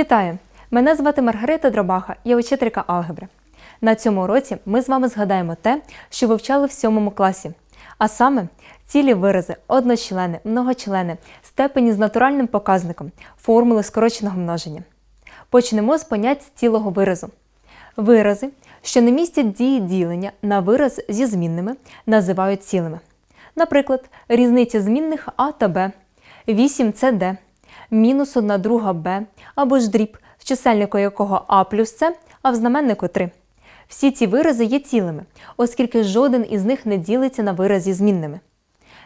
Вітаю! Мене звати Маргарита Дробаха, я учителька алгебри. На цьому уроці ми з вами згадаємо те, що вивчали в сьомому класі, а саме цілі вирази, одночлени, многочлени, степені з натуральним показником, формули скороченого множення. Почнемо з понять цілого виразу. Вирази, що не містять дії ділення на вираз зі змінними, називають цілими. Наприклад, різниця змінних А та Б, 8 це Д, мінус 1 друга Б або ж дріб, в чисельнику якого А плюс С, а в знаменнику 3. Всі ці вирази є цілими, оскільки жоден із них не ділиться на виразі змінними.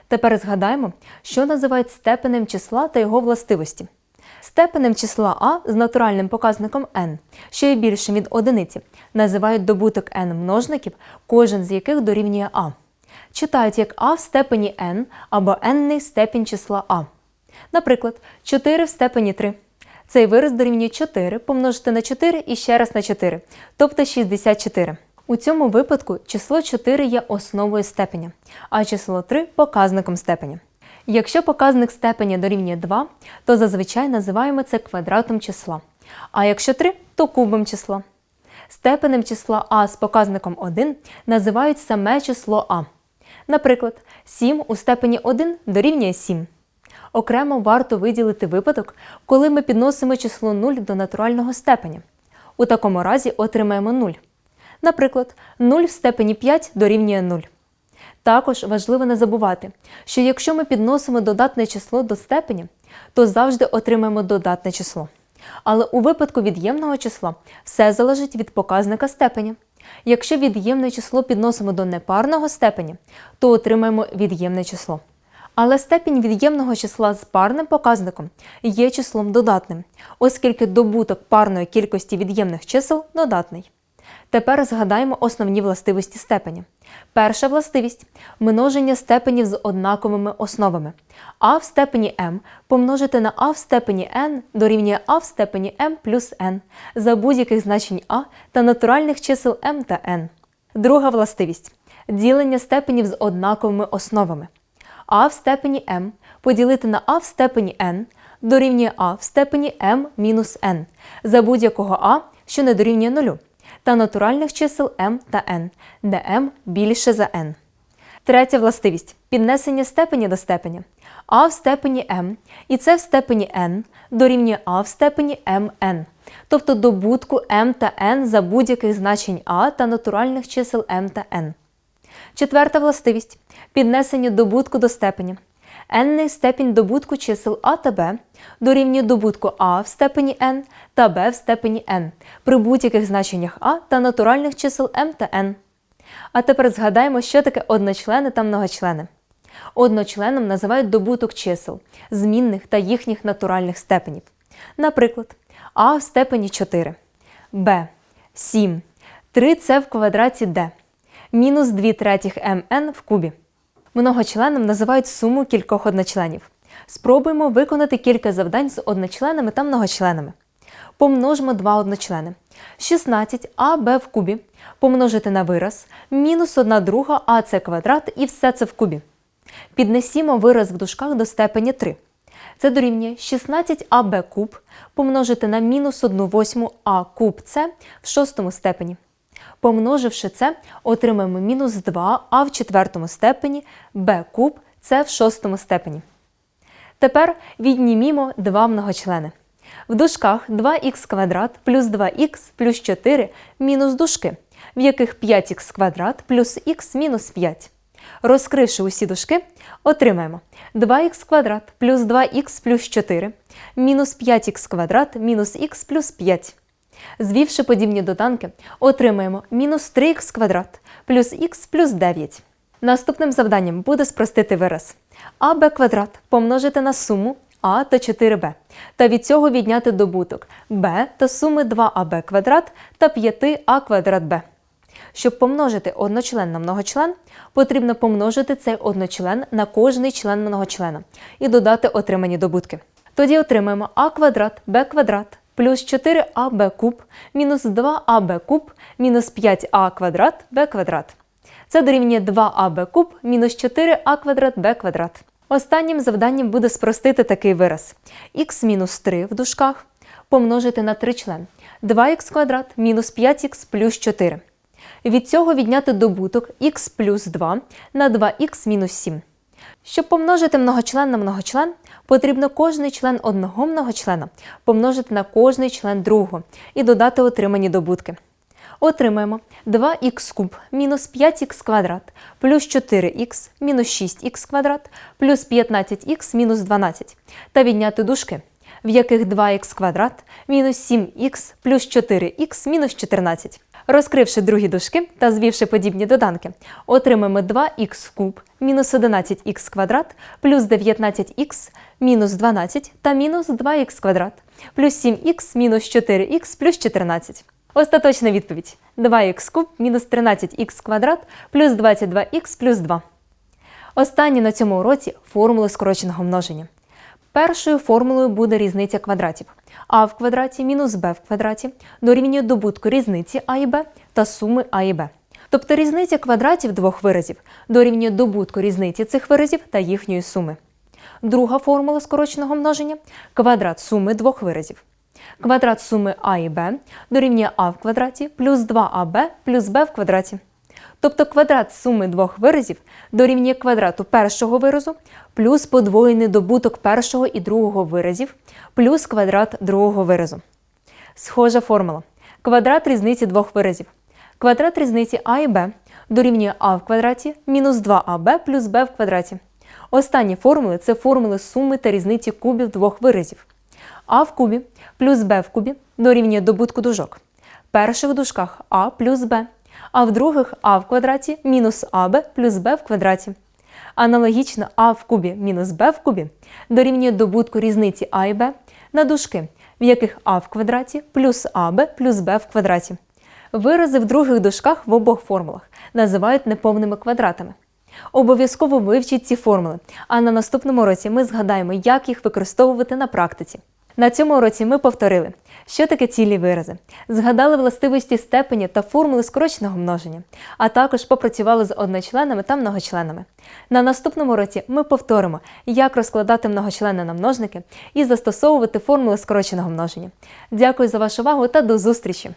Тепер згадаємо, що називають степенем числа та його властивості. Степенем числа А з натуральним показником n, що є більшим від одиниці, називають добуток n множників, кожен з яких дорівнює А. Читають як А в степені n або n степінь числа А. Наприклад, 4 в степені 3. Цей вираз дорівнює 4 помножити на 4 і ще раз на 4, тобто 64. У цьому випадку число 4 є основою степеня, а число 3 показником степеня. Якщо показник степеня дорівнює 2, то зазвичай називаємо це квадратом числа. А якщо 3, то кубом числа. Степенем числа А з показником 1 називають саме число А. Наприклад, 7 у степені 1 дорівнює 7. Окремо варто виділити випадок, коли ми підносимо число 0 до натурального степеня. У такому разі отримаємо 0. Наприклад, 0 в степені 5 дорівнює 0. Також важливо не забувати, що якщо ми підносимо додатне число до степеня, то завжди отримаємо додатне число. Але у випадку від'ємного числа все залежить від показника степеня. Якщо від'ємне число підносимо до непарного степеня, то отримаємо від'ємне число. Але степінь від'ємного числа з парним показником є числом додатним, оскільки добуток парної кількості від'ємних чисел додатний. Тепер згадаємо основні властивості степеня. Перша властивість множення степенів з однаковими основами. А в степені m помножити на а в степені n дорівнює а в степені m плюс n за будь-яких значень а та натуральних чисел m та n. Друга властивість ділення степенів з однаковими основами. А в степені m поділити на а в степені n дорівнює а в степені m мінус n за будь-якого а, що не дорівнює нулю, та натуральних чисел m та n, де m більше за n. Третя властивість піднесення степені до степеня. А в степені m і це в степені n дорівнює а в степені mn, тобто добутку m та n за будь-яких значень а та натуральних чисел m та n. Четверта властивість піднесення добутку до степеня. n степінь добутку чисел а та b дорівнює добутку а в степені n та b в степені n при будь-яких значеннях а та натуральних чисел m та n. А тепер згадаємо, що таке одночлени та многочлени. Одночленом називають добуток чисел, змінних та їхніх натуральних степенів. Наприклад, а в степені 4, b 7, 3 це в квадраті d, мінус 2 третіх mn в кубі. Многочленом називають суму кількох одночленів. Спробуємо виконати кілька завдань з одночленами та многочленами. Помножимо два одночлени. 16 аб в кубі помножити на вираз мінус 1 друга АЦ квадрат і все це в кубі. Піднесімо вираз в дужках до степені 3. Це дорівнює 16 аб куб помножити на мінус 1 восьму а куб С в шостому степені. Помноживши це, отримаємо мінус 2 а в четвертому степені b куб С в шостому степені. Тепер віднімімо два многочлени. В дужках 2х квадрат плюс 2х плюс 4 мінус дужки, в яких 5х квадрат плюс х мінус 5. Розкривши усі дужки, отримаємо 2х квадрат плюс 2х плюс 4 мінус 5х квадрат мінус х плюс 5. Звівши подібні доданки, отримаємо мінус 3х квадрат плюс х плюс 9. Наступним завданням буде спростити вираз. АБ квадрат помножити на суму а та 4b, та від цього відняти добуток b та суми 2аб квадрат та 5а квадрат b. Щоб помножити одночлен на многочлен, потрібно помножити цей одночлен на кожний член многочлена і додати отримані добутки. Тоді отримаємо а квадрат b квадрат плюс 4аб куб мінус 2аб куб мінус 5а квадрат b квадрат. Це дорівнює 2аб куб мінус 4а квадрат b квадрат. Останнім завданням буде спростити такий вираз х-3 в дужках помножити на тричлен 2х квадрат мінус 5х плюс 4. Від цього відняти добуток х плюс 2 на 2х мінус 7. Щоб помножити многочлен на многочлен, потрібно кожний член одного многочлена помножити на кожний член другого і додати отримані добутки. Отримаємо 2х куб мінус 5х квадрат плюс 4х мінус 6х квадрат плюс 15х мінус 12 та відняти дужки, в яких 2х квадрат мінус 7х плюс 4х мінус 14. Розкривши другі дужки та звівши подібні доданки, отримаємо 2х куб мінус 11х квадрат плюс 19х мінус 12 та мінус 2х квадрат плюс 7х мінус 4х плюс 14. Остаточна відповідь 2х куб мінус 13х квадрат плюс 22х плюс 2. Останні на цьому уроці формули скороченого множення. Першою формулою буде різниця квадратів. а в квадраті мінус b в квадраті дорівнює добутку різниці а і b та суми а і b. Тобто різниця квадратів двох виразів дорівнює добутку різниці цих виразів та їхньої суми. Друга формула скороченого множення квадрат суми двох виразів. Квадрат суми а і b дорівнює а в квадраті плюс 2аб плюс b в квадраті. Тобто квадрат суми двох виразів дорівнює квадрату першого виразу плюс подвоєний добуток першого і другого виразів плюс квадрат другого виразу. Схожа формула. Квадрат різниці двох виразів. Квадрат різниці а і b дорівнює а в квадраті мінус 2аб плюс b в квадраті. Останні формули це формули суми та різниці кубів двох виразів. А в кубі плюс b в кубі дорівнює добутку дужок. Перших дужках а плюс b, а в других а в квадраті мінус аб плюс b в квадраті. Аналогічно а в кубі мінус b в кубі дорівнює добутку різниці а і b на дужки, в яких а в квадраті плюс аб плюс b в квадраті. Вирази в других дужках в обох формулах називають неповними квадратами. Обов'язково вивчіть ці формули, а на наступному році ми згадаємо, як їх використовувати на практиці. На цьому уроці ми повторили, що таке цілі вирази, згадали властивості степені та формули скороченого множення, а також попрацювали з одночленами та многочленами. На наступному році ми повторимо, як розкладати многочлени на множники і застосовувати формули скороченого множення. Дякую за вашу увагу та до зустрічі!